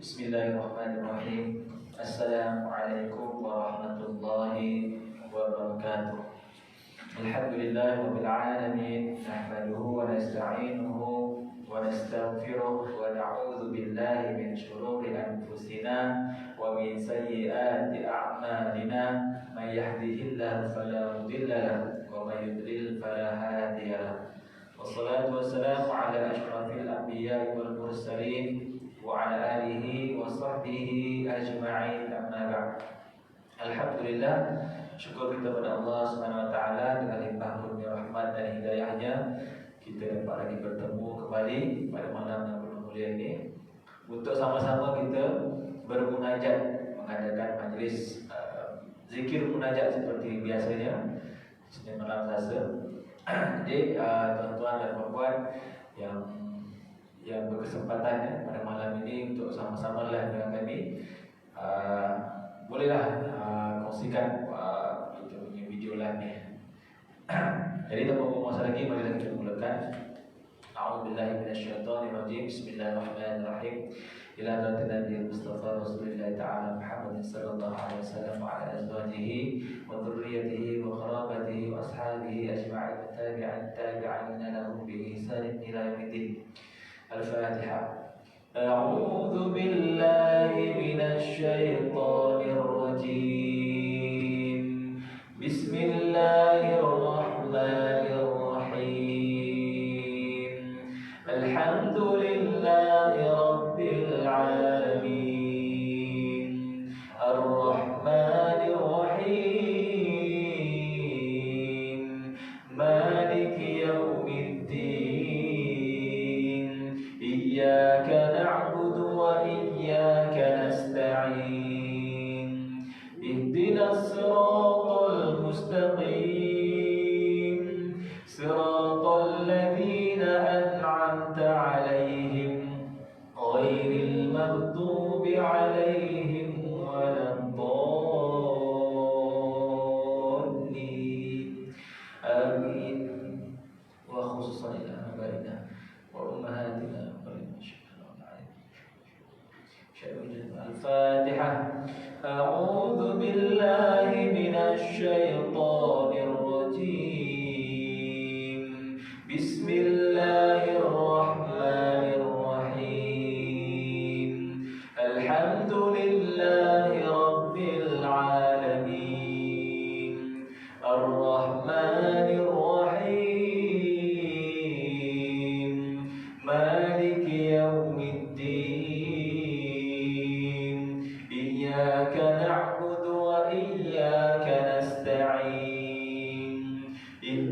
بسم الله الرحمن الرحيم السلام عليكم ورحمة الله وبركاته الحمد لله رب العالمين نحمده ونستعينه ونستغفره ونعوذ بالله من شرور أنفسنا ومن سيئات أعمالنا من يهده الله فلا مضل له ومن يضلل فلا هادي له والصلاة والسلام على أشرف الأنبياء والمرسلين وعلى آله وصحبه أجمعين أما بعد Alhamdulillah syukur kita kepada Allah Subhanahu wa taala dengan limpah kurnia rahmat dan hidayahnya kita dapat lagi bertemu kembali pada malam yang penuh mulia ini untuk sama-sama kita bermunajat mengadakan majlis uh, zikir munajat seperti biasanya Senin malam Selasa. Jadi uh, tuan-tuan dan puan-puan yang yang berkesempatan ya, pada malam ini untuk sama-sama live dengan kami. Uh, bolehlah uh, kongsikan ah, kita punya video live jadi tak apa-apa masa lagi mari kita mulakan. A'udzubillahi Bismillahirrahmanirrahim. Ila dhati Nabi Mustafa Rasulullah Ta'ala Muhammad Sallallahu Alaihi Wasallam Wa ala azwajihi Wa dhurriyatihi Wa kharabatihi Wa ashabihi Ashma'i Tabi'an Tabi'an Nalahu Bi'isan Ibn Ilayu Bismillahirrahmanirrahim الفاتحة. أعوذ بالله من الشيطان الرجيم.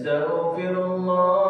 أستغفر الله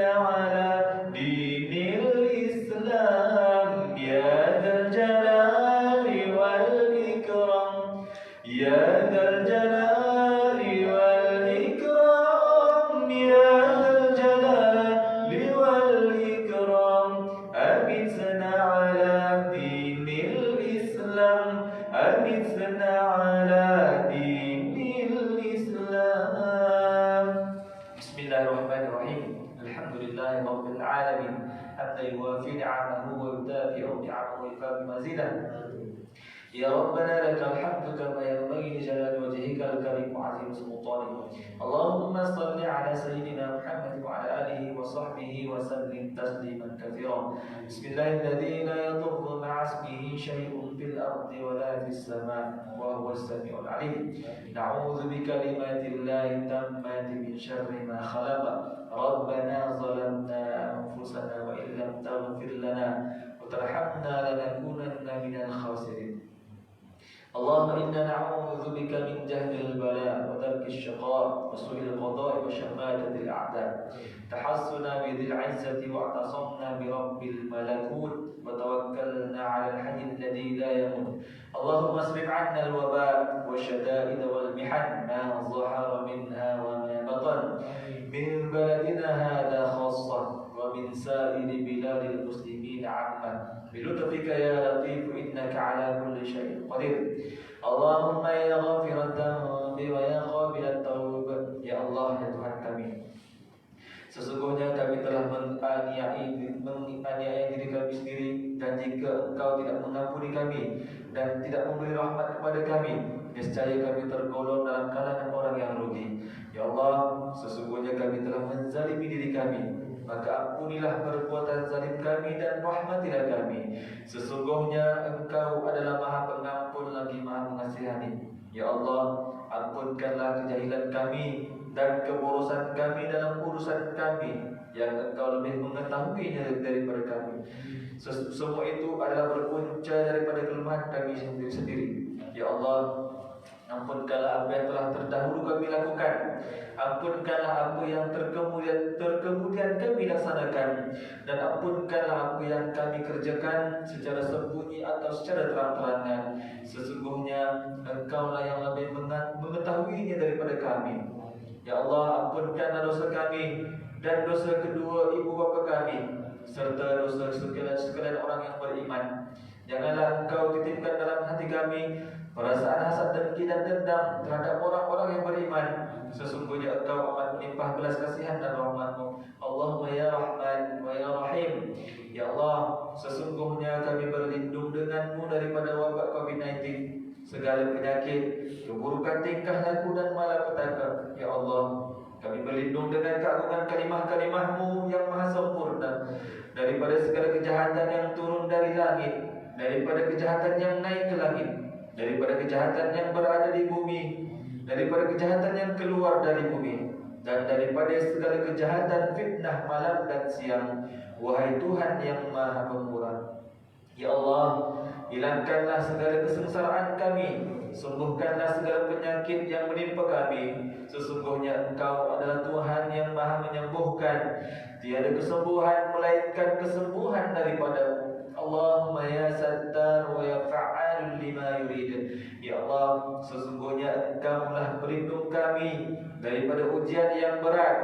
على دين يا ربنا لك الحمد كما ينبغي لجلال وجهك الكريم وعظيم سلطانك اللهم صل على سيدنا محمد وعلى آله وصحبه وسلم تسليما كثيرا. بسم الله الذي لا يضر مع اسمه شيء في الأرض ولا في السماء وهو السميع العليم. نعوذ بكلمات الله التامات من شر ما خلق. ربنا ظلمنا أنفسنا وإن لم تغفر لنا وترحمنا لنكونن من الخاسرين. اللهم إنا نعوذ بك من جهل البلاء ودرك الشقاء وسوء القضاء وشماتة الأعداء. تحصنا بذي العزة واعتصمنا برب الملكوت وتوكلنا على الحي الذي لا يموت. اللهم اصرف عنا الوباء والشدائد والمحن ما ظهر منها وما بطن. min baladina hadha khassan wa min sa'ir biladil muslimin amma. bi ya latif innaka 'ala kulli shay'in qadir Allahumma ya ghafir ad-dambi wa ya qabil taub ya Allah ya Tuhan kami Sesungguhnya kami telah menganiaya diri kami sendiri dan jika engkau tidak mengampuni kami dan tidak memberi rahmat kepada kami, niscaya kami tergolong dalam kalangan orang yang rugi. Ya Allah, sesungguhnya kami telah menzalimi diri kami Maka ampunilah perbuatan zalim kami dan rahmatilah kami Sesungguhnya engkau adalah maha pengampun lagi maha mengasihani Ya Allah, ampunkanlah kejahilan kami dan keborosan kami dalam urusan kami yang engkau lebih mengetahuinya daripada kami. Semua itu adalah berpunca daripada kelemahan kami sendiri-sendiri. Ya Allah, ampunkanlah apa yang telah terdahulu kami lakukan. Ampunkanlah apa yang terkemudian, terkemudian kami laksanakan Dan ampunkanlah apa yang kami kerjakan secara sembunyi atau secara terang-terangan Sesungguhnya engkau lah yang lebih mengetahuinya daripada kami Ya Allah ampunkanlah dosa kami dan dosa kedua ibu bapa kami serta dosa sekalian sekalian orang yang beriman. Janganlah engkau titipkan dalam hati kami perasaan hasad dan dan dendam terhadap orang-orang yang beriman. Sesungguhnya engkau amat melimpah belas kasihan dan rahmatmu. Allahumma ya Rahman wa ya Rahim. Ya Allah, sesungguhnya kami berlindung denganmu daripada wabak COVID-19 segala penyakit, keburukan tingkah laku dan malapetaka. Ya Allah, kami berlindung dengan keagungan kalimah-kalimahmu yang maha sempurna daripada segala kejahatan yang turun dari langit, daripada kejahatan yang naik ke langit, daripada kejahatan yang berada di bumi, daripada kejahatan yang keluar dari bumi, dan daripada segala kejahatan fitnah malam dan siang. Wahai Tuhan yang maha pemurah. Ya Allah, hilangkanlah segala kesengsaraan kami, sembuhkanlah segala penyakit yang menimpa kami. Sesungguhnya Engkau adalah Tuhan yang Maha menyembuhkan. Tiada kesembuhan melainkan kesembuhan daripada Allahumma ya sattar wa ya fa'al lima yurid. Ya Allah, sesungguhnya Engkau telah berlindung kami daripada ujian yang berat,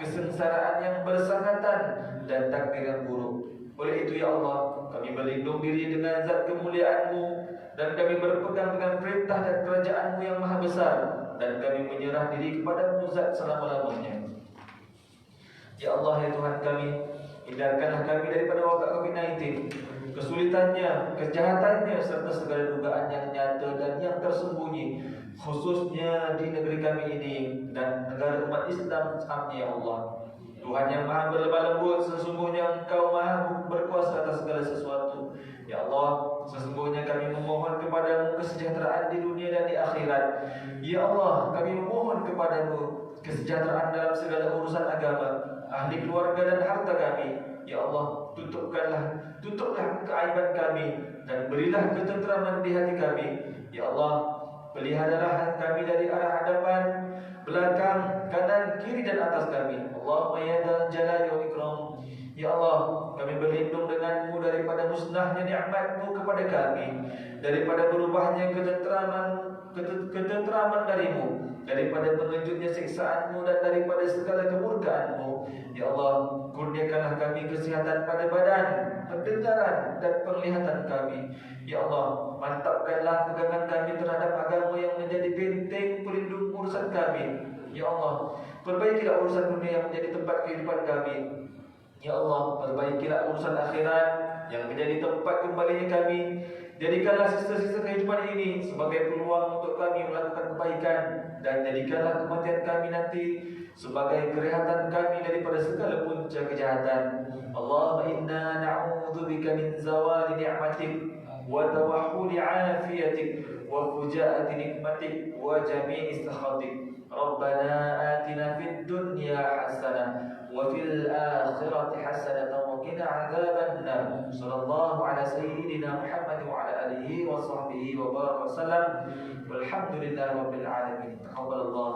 kesengsaraan yang bersangatan dan takdir yang buruk. Oleh itu ya Allah Kami berlindung diri dengan zat kemuliaanmu Dan kami berpegang dengan perintah dan kerajaanmu yang maha besar Dan kami menyerah diri kepada Zat selama-lamanya Ya Allah ya Tuhan kami Hindarkanlah kami daripada wabak COVID-19 Kesulitannya, kejahatannya Serta segala dugaan yang nyata dan yang tersembunyi Khususnya di negeri kami ini Dan negara umat Islam Ya Allah. Tuhan yang maha berlemah lembut Sesungguhnya engkau maha berkuasa atas segala sesuatu. Ya Allah Sesungguhnya kami memohon kepadamu Kesejahteraan di dunia dan di akhirat. Ya Allah Kami memohon kepadamu Kesejahteraan dalam segala urusan agama Ahli keluarga dan harta kami Ya Allah Tutupkanlah Tutuplah keaiban kami Dan berilah ketenteraman di hati kami Ya Allah Peliharalah kami dari arah hadapan belakang, kanan, kiri dan atas kami. Allahumma ya dal jalali wa ikram. Ya Allah, kami berlindung denganmu daripada musnahnya nikmatmu kepada kami. Daripada berubahnya ketenteraman ketenteraman darimu. Daripada mengejutnya siksaanmu dan daripada segala kemurkaanmu. Ya Allah, kurniakanlah kami kesihatan pada badan, pendengaran dan penglihatan kami. Ya Allah, mantapkanlah pegangan kami terhadap agama yang menjadi benteng pelindung urusan kami. Ya Allah, perbaikilah urusan dunia yang menjadi tempat kehidupan kami. Ya Allah, perbaikilah urusan akhirat yang menjadi tempat kembalinya kami. Jadikanlah sisa-sisa kehidupan ini sebagai peluang untuk kami melakukan kebaikan dan jadikanlah kematian kami nanti sebagai kerehatan kami daripada segala punca kejahatan. Allahumma inna na'udzubika min zawali ni'matik wa fujaati nikmatik wa jami'i sakhatik. ربنا آتنا في الدنيا حسنة وفي الآخرة حسنة وقنا عذاب النار. صلى الله على سيدنا محمد وعلى آله وصحبه وبارك وسلم. والحمد لله رب العالمين. تقبل الله.